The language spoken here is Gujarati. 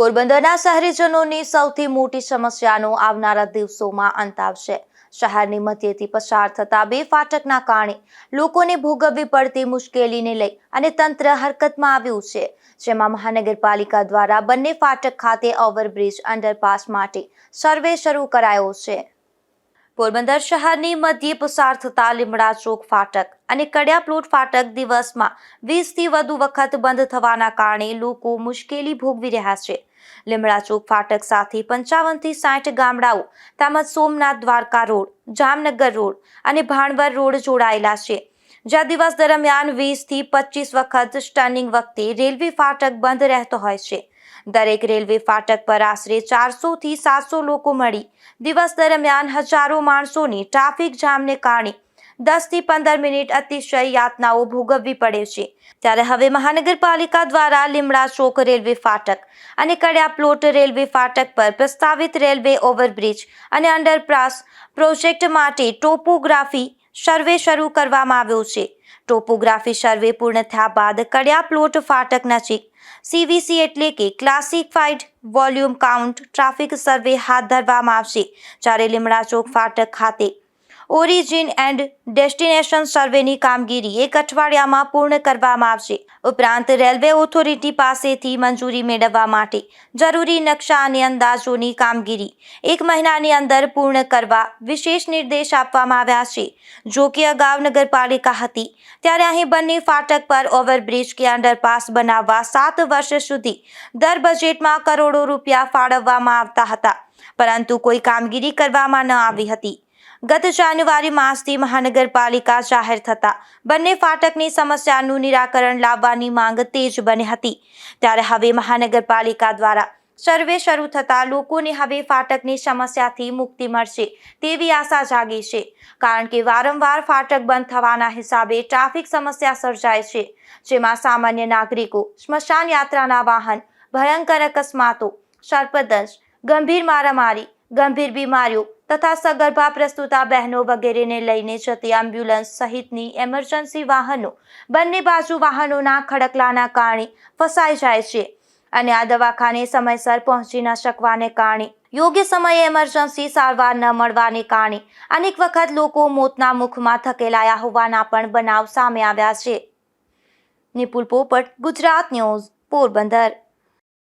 પોરબંદરના શહેરીજનોની સૌથી મોટી સમસ્યાનો આવનારા દિવસોમાં અંત આવશે. શહેરની મધ્યથી પસાર થતા બે ફાટકના કારણે લોકોને ભોગવવી પડતી મુશ્કેલીને લઈ અને તંત્ર હરકતમાં આવ્યું છે. જેમાં મહાનગરપાલિકા દ્વારા બંને ફાટક ખાતે ઓવરબ્રિજ અંડરપાસ માટે સર્વે શરૂ કરાયો છે. પોરબંદર શહેરની મધ્યે પસાર થતા લીમડા ચોક ફાટક અને કડિયા પ્લોટ ફાટક દિવસમાં વીસથી વધુ વખત બંધ થવાના કારણે લોકો મુશ્કેલી ભોગવી રહ્યા છે. લીમડા ચોક ફાટક સાથે પંચાવનથી સાઠ ગામડાઓ, તેમજ સોમનાથ દ્વારકા રોડ, જામનગર રોડ અને ભાણવર રોડ જોડાયેલા છે. જ્યાં દિવસ દરમિયાન વીસથી પચીસ વખત સ્ટર્નિંગ વખતે રેલવે ફાટક બંધ રહેતો હોય છે. દરેક રેલવે ફાટક પર આશરે ચારસો થી સાતસો લોકો મળી. દિવસ દરમિયાન હજારો માણસોની ટ્રાફિક જામને કારણે દસથી પંદર મિનિટ અતિશય યાતનાઓ ભોગવવી પડે છે. ત્યારે હવે મહાનગરપાલિકા દ્વારા લીમડા ચોક રેલવે ફાટક અને કડિયા પ્લોટ રેલવે ફાટક પર પ્રસ્તાવિત રેલવે ઓવરબ્રિજ અને અંડરપાસ પ્રોજેક્ટ માટે ટોપોગ્રાફી સર્વે શરૂ કરવામાં આવ્યો છે. ટોપોગ્રાફી સર્વે પૂર્ણ થયા બાદ કડિયા પ્લોટ ફાટક નજીક. સીવીસી એટલે કે classified volume count traffic survey હાથ ધરવામાં આવશે. જ્યારે લીમડા ચોક ફાટક ખાતે ઓરિજિન એન્ડ ડેસ્ટિનેશન સર્વેની કામગીરી એક અઠવાડિયામાં પૂર્ણ કરવામાં આવશે. ઉપરાંત રેલવે ઓથોરિટી પાસેથી મંજૂરી મેળવવા માટે જરૂરી નકશા અને અંદાજોની કામગીરી એક મહિનાની અંદર પૂર્ણ કરવા વિશેષ નિર્દેશ આપવામાં આવ્યા છે. જો કે અગાઉ નગરપાલિકા હતી, ત્યારે અહીં બંને ફાટક પર ઓવરબ્રિજ કે અંડરપાસ બનાવવા સાત વર્ષ સુધી દર બજેટમાં કરોડો રૂપિયા ફાળવવામાં આવતા હતા. પરંતુ કોઈ કામગીરી કરવામાં ન આવી હતી. ગત જાન્યુઆરી માસથી મહાનગરપાલિકા જાહેર થતા બંને ફાટકની સમસ્યાનું નિરાકરણ લાવવાની માંગ તેજ બની હતી. ત્યારે હવે મહાનગરપાલિકા દ્વારા સર્વે શરૂ થતા લોકોને હવે ફાટકની સમસ્યાથી મુક્તિ મળશે તેવી આશા જાગી છે. કારણ કે વારંવાર ફાટક બંધ થવાના હિસાબે ટ્રાફિક સમસ્યા સર્જાય છે, જેમાં સામાન્ય નાગરિકો સ્મશાન યાત્રાના વાહન, ભયંકર અકસ્માતો, સર્પદંશ, ગંભીર મારામારી, ગંભીર બીમારીઓ તથા સગર્ભા પ્રસ્તુતા બહેનો વગેરેને લઈને જતી એમ્બ્યુલન્સ સહિતની એમરજન્સી વાહનો બંને બાજુ વાહનોના ખડકલાના કારણે ફસાઈ જાય છે અને આ દવાખાને સમયસર પહોંચી ન શકવાને કારણે યોગ્ય સમયે એમરજન્સી સારવાર ન મળવાને કારણે અનેક વખત લોકો મોતના મુખમાં ધકેલાયા હોવાના પણ બનાવ સામે આવ્યા છે. નિપુલ પોપટ, ગુજરાત ન્યૂઝ પોરબંદર.